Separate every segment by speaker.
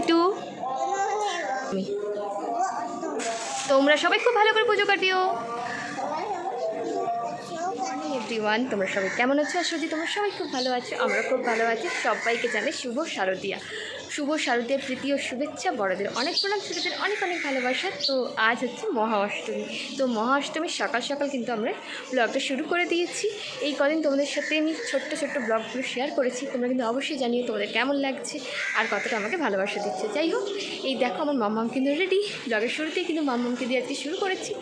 Speaker 1: বেটু তোমরা সবাই খুব ভালো করে পুজো কাটিও। এভরিওয়ান তোমরা সবাই কেমন আছো? আশা করি তোমরা সবাই খুব ভালো আছো, আমরা খুব ভালো আছি। সবাইকে জানে শুভ শারদিয়া। শুভ শারদীয়, প্রীতি ও শুভেচ্ছা, বড়দের অনেক প্রণাম, ছোটোদের অনেক অনেক ভালোবাসা। তো আজ হচ্ছে মহা অষ্টমী তো মহা অষ্টমীর সকাল সকাল কিন্তু আমরা ব্লগটা শুরু করে দিয়েছি। এই কদিন তোমাদের সাথে আমি ছোট্ট ছোট্ট ব্লগগুলো শেয়ার করেছি। তোমরা কিন্তু অবশ্যই জানিও তোমাদের কেমন লাগছে আর কতটা আমাকে ভালোবাসা দিচ্ছে। যাই হোক, এই দেখো আমার মাম্মাম কিন্তু রেডি ব্লগের শুরুতেই কিন্তু মাম্মামকে দিয়ে আজকে শুরু করেছি।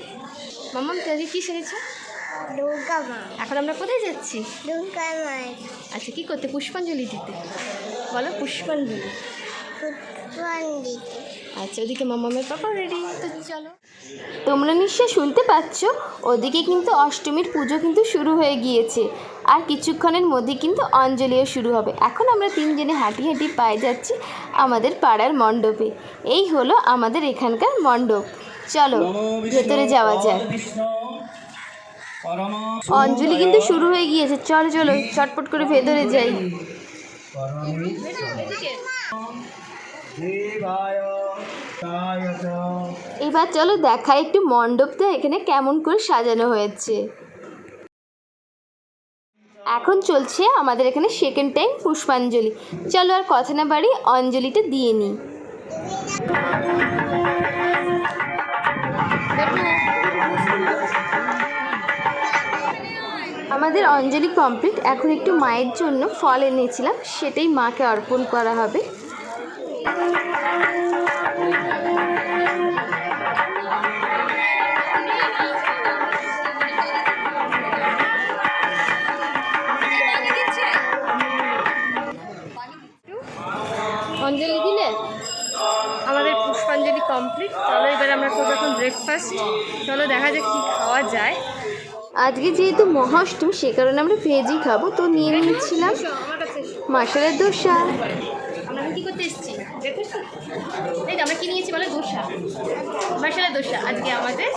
Speaker 1: মাম্মাম তুমি কী সেরেছো? এখন আমরা কোথায় যাচ্ছি? আচ্ছা কী করতে? পুষ্পাঞ্জলি দিতে। বলো পুষ্পাঞ্জলি। আচ্ছা ওদিকে মামামের পাপা রেডি তো চলো। তোমরা নিশ্চয় শুনতে পাচ্ছ ওদিকে কিন্তু অষ্টমীর পুজো কিন্তু শুরু হয়ে গিয়েছে। আর কিছুক্ষণের মধ্যে কিন্তু অঞ্জলিও শুরু হবে। এখন আমরা তিনজনে হাঁটি হাঁটি পায়ে যাচ্ছি আমাদের পাড়ার মণ্ডপে। এই হলো আমাদের এখানকার মণ্ডপ। চলো ভেতরে যাওয়া যাক। অঞ্জলি কিন্তু শুরু হয়ে গিয়েছে। চলো চলো, চটপট করে ভেতরে যাই। এবার চলো দেখা একটু মণ্ডপটা, এখানে কেমন করে সাজানো হয়েছে। এখন চলছে আমাদের এখানে সেকেন্ড টাইম পুষ্পাঞ্জলি। চলো আর কথা না বাড়ি অঞ্জলিটা দিয়ে নিই। আমাদের অঞ্জলি কমপ্লিট এখন একটু মায়ের জন্য ফল এনেছিলাম, সেটাই মাকে অর্পণ করা হবে। অঞ্জলি দিলে? আমাদের পুষ্পাঞ্জলি কমপ্লিট চলো এবার আমরা করব এখন ব্রেকফাস্ট চলো দেখা যাক কী খাওয়া যায়। আজকে যেহেতু মহাষ্টম সে কারণে আমরা ভেজই খাব তো নিয়ে নিয়েছিলাম মাসালের দোসা। আমরা কি করতে এসেছি? এই আমরা কি নিয়েছি বলে? দোসা। মশলা দোসা আজকে আমাদের।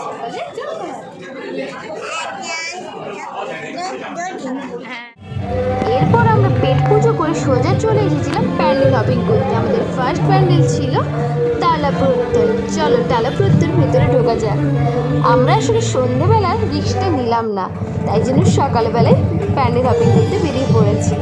Speaker 1: হ্যাঁ। এরপর আমরা পেট পুজো করে সোজা চলে এসেছিলাম প্যান্ডেল হপিং করতে। আমাদের ফার্স্ট প্যান্ডেল ছিল টালা চলো টালা ভেতরে ঢোকা যাক। আমরা আসলে সন্ধেবেলা রিক্সটা নিলাম না, তাই জন্য সকালবেলায় প্যান্ডেল হপিং করতে বেরিয়ে পড়েছি।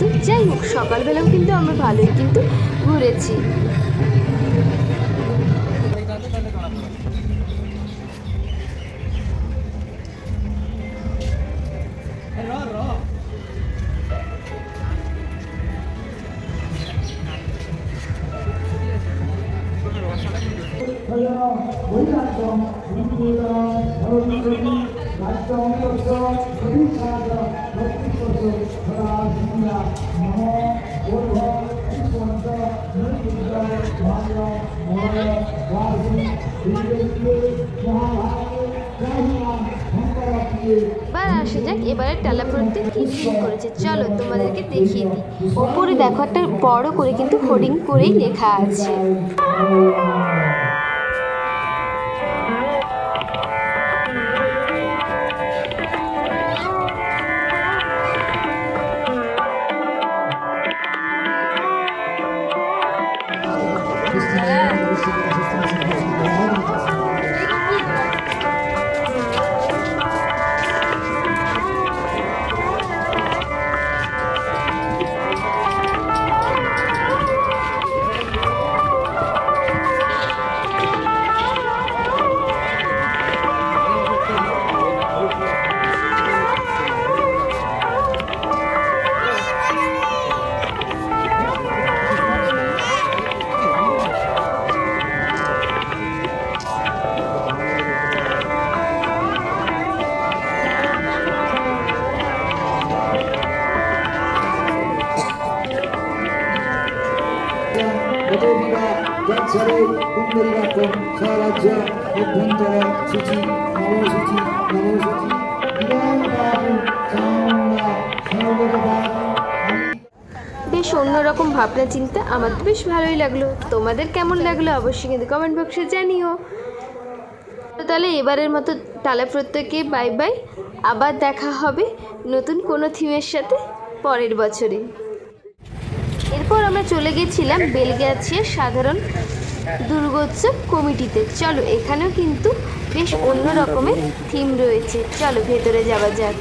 Speaker 1: হতো যাই হোক সকালবেলাও কিন্তু আমরা ভালোই কিন্তু ঘুরেছি। এবার আসে যাক এবারে টালাপ্রত্যেক কী থিম করেছে। চলো তোমাদেরকে দেখিয়ে দিই। ওপরে দেখো একটা বড় করে কিন্তু হোর্ডিং করেই লেখা আছে।
Speaker 2: Thank you. অভ্যন্তর, সূচি নবসূচি নবসূচি
Speaker 1: বেশ অন্যরকম ভাবনা চিন্তা আমার তো বেশ ভালোই লাগল। তোমাদের কেমন লাগল অবশ্যই কিন্তু কমেন্ট বক্সে জানিও। তো তাহলে এবারের মতো টালা প্রত্যেকে বাই বাই আবার দেখা হবে নতুন কোনো থিমের সাথে পরের বছরে। এরপর আমরা চলে গেছিলাম বেলগাছিয়ার সাধারণ দুর্গোৎসব কমিটিতে। চলো এখানেও কিন্তু বেশ অন্য রকমের থিম রয়েছে। চলো ভেতরে যাওয়া যাক।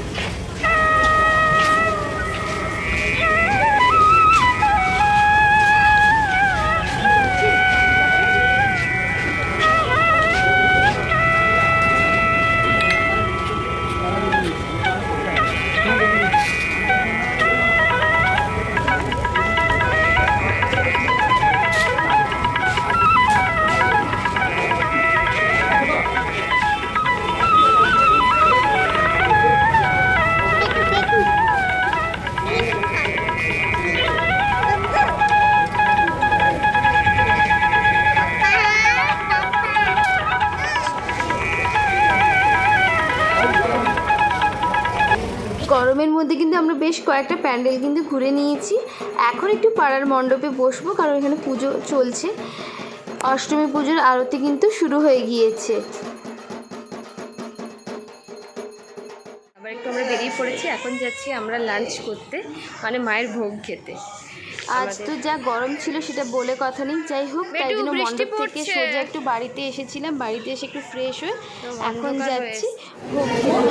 Speaker 1: কয়েকটা প্যান্ডেল কিন্তু ঘুরে নিয়েছি। এখন একটু পাড়ার মণ্ডপে বসবো, কারণ এখানে পুজো চলছে। অষ্টমী পুজোর আরতি কিন্তু শুরু হয়ে গিয়েছে। আবার একটু আমরা বেরিয়ে পড়েছি, এখন যাচ্ছি আমরা লাঞ্চ করতে মানে মায়ের ভোগ খেতে। আজ তো যা গরম ছিল সেটা বলে কথা নেই। যাই হোক তাই জন্য মণ্ডপ থেকে সোজা একটু বাড়িতে এসেছিলাম। বাড়িতে এসে একটু ফ্রেশ হয়ে এখন যাচ্ছি।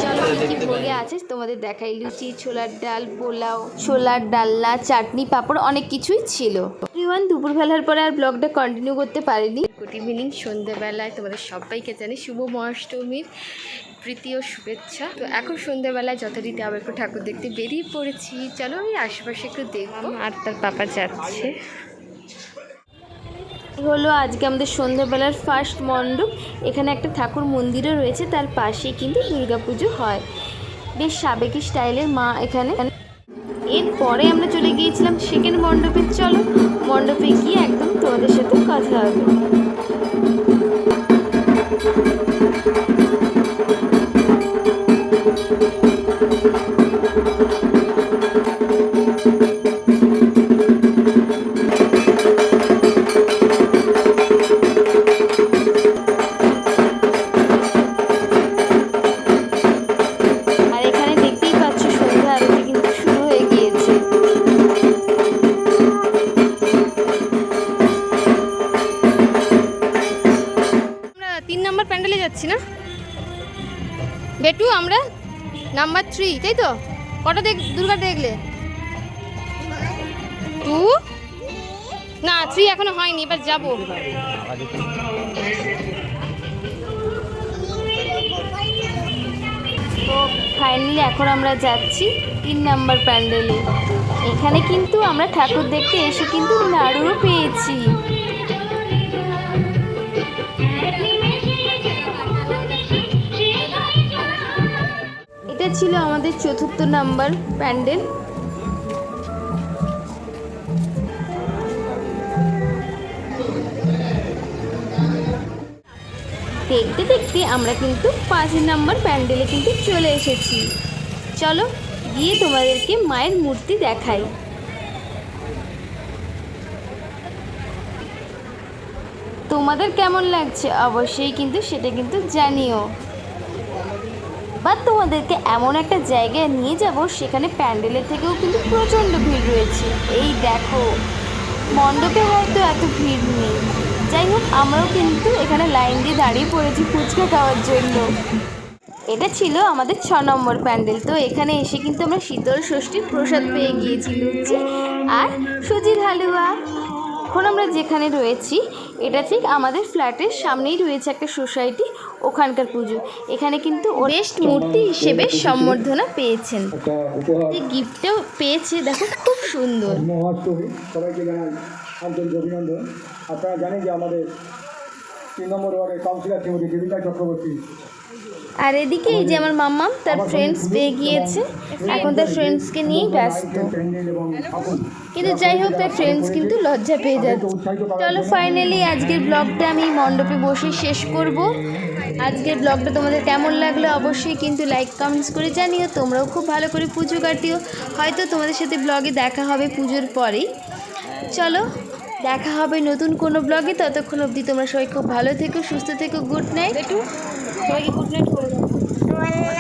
Speaker 1: চলো কি কি ভোগে আছে? তোমাদের দেখাই লুচি ছোলার ডাল পোলাও ছোলার ডালনা চাটনি পাঁপড় অনেক কিছুই ছিল। দুপুর দুপুরবেলার পরে আর ব্লগটা কন্টিনিউ করতে পারিনি। গুড ইভিনিং সন্ধ্যেবেলায় তোমাদের সবাইকে জানি শুভ মহাষ্টমীর প্রীতি ও শুভেচ্ছা। তো এখন সন্ধ্যেবেলায় যথারীতি আবার একটু ঠাকুর দেখতে বেরিয়ে পড়েছি। চলো আমি আশেপাশে একটু দেখব। আর তার পাপা যাচ্ছে। হলো আজকে আমাদের সন্ধ্যাবেলার ফার্স্ট মণ্ডপ। এখানে একটা ঠাকুর মন্দিরও রয়েছে তার পাশেই কিন্তু দুর্গাপুজো হয়। বেশ সাবেকি স্টাইলের মা এখানে। এরপরে আমরা চলে গিয়েছিলাম সেকেন্ড মণ্ডপে। চলো মণ্ডপে গিয়ে একদম তোমাদের সাথে কথা হবে। আমরা নাম্বার থ্রি তাই তো? কটা দেখ দুর্গা দেখলে? টু? না থ্রি এখনও হয়নি, এবার যাব। তো ফাইনালি এখন আমরা যাচ্ছি তিন নাম্বার প্যান্ডেলে। এখানে কিন্তু আমরা ঠাকুর দেখতে এসে কিন্তু নাড়ুও পেয়েছি। ছিল আমাদের চতুর্থ নাম্বার প্যান্ডেল। দেখতে দেখতে আমরা কিন্তু পাঁচ নাম্বার প্যান্ডেলে কিন্তু চলে এসেছি। চলো গিয়ে তোমাদেরকে মায়ের মূর্তি দেখাই। তোমাদের কেমন লাগছে? অবশ্যই কিন্তু সেটা কিন্তু জানিও। বা তোমাদেরকে এমন একটা জায়গায় নিয়ে যাব, সেখানে প্যান্ডেলের থেকেও কিন্তু প্রচণ্ড ভিড় রয়েছে। এই দেখো, মণ্ডপে হয়তো এত ভিড় নেই। যাই হোক, আমরাও কিন্তু এখানে লাইন দিয়ে দাঁড়িয়ে পড়েছি ফুচকা খাওয়ার জন্য। এটা ছিল আমাদের ছ নম্বর প্যান্ডেল। তো এখানে এসে কিন্তু আমরা শীতল ষষ্ঠীর প্রসাদ পেয়ে গিয়েছি, লুচি আর সুজির হালুয়া। এখন আমরা যেখানে রয়েছি এটা ঠিক আমাদের ফ্ল্যাটের সামনেই রয়েছে একটা সোসাইটি ওখানকার পুজো। এখানে কিন্তু বেস্ট মূর্তি হিসেবে সম্বর্ধনা পেয়েছেন। যে গিফটও পেয়েছে দেখো খুব সুন্দর।
Speaker 2: সবাইকে জানাই আন্তরিক অভিনন্দন। আপনারা জানেন যে আমাদের তিন নম্বর ওয়ার্ডের কাউন্সিলর শ্রীমতী দেবিকা চক্রবর্তী
Speaker 1: আর এদিকে এই যে আমার মাম্মাম তার ফ্রেন্ডস পেয়ে গিয়েছে। এখন তার ফ্রেন্ডসকে নিয়েই ব্যস্ত। কিন্তু যাই হোক তার ফ্রেন্ডস কিন্তু লজ্জা পেয়ে যাচ্ছে। চলো ফাইনালি আজকের ব্লগটা আমি মণ্ডপে বসে শেষ করব। আজকের ব্লগটা তোমাদের কেমন লাগল অবশ্যই কিন্তু লাইক কমেন্টস করে জানিও। তোমরাও খুব ভালো করে পুজো কাটিও। হয়তো তোমাদের সাথে ব্লগে দেখা হবে পুজোর পরেই। চলো দেখা হবে নতুন কোনো ব্লগে ততক্ষণ অবধি তোমরা সবাই খুব ভালো থেকো, সুস্থ থেকো গুড নাইট একটু সবাইকে গুড নাইট করে দাও।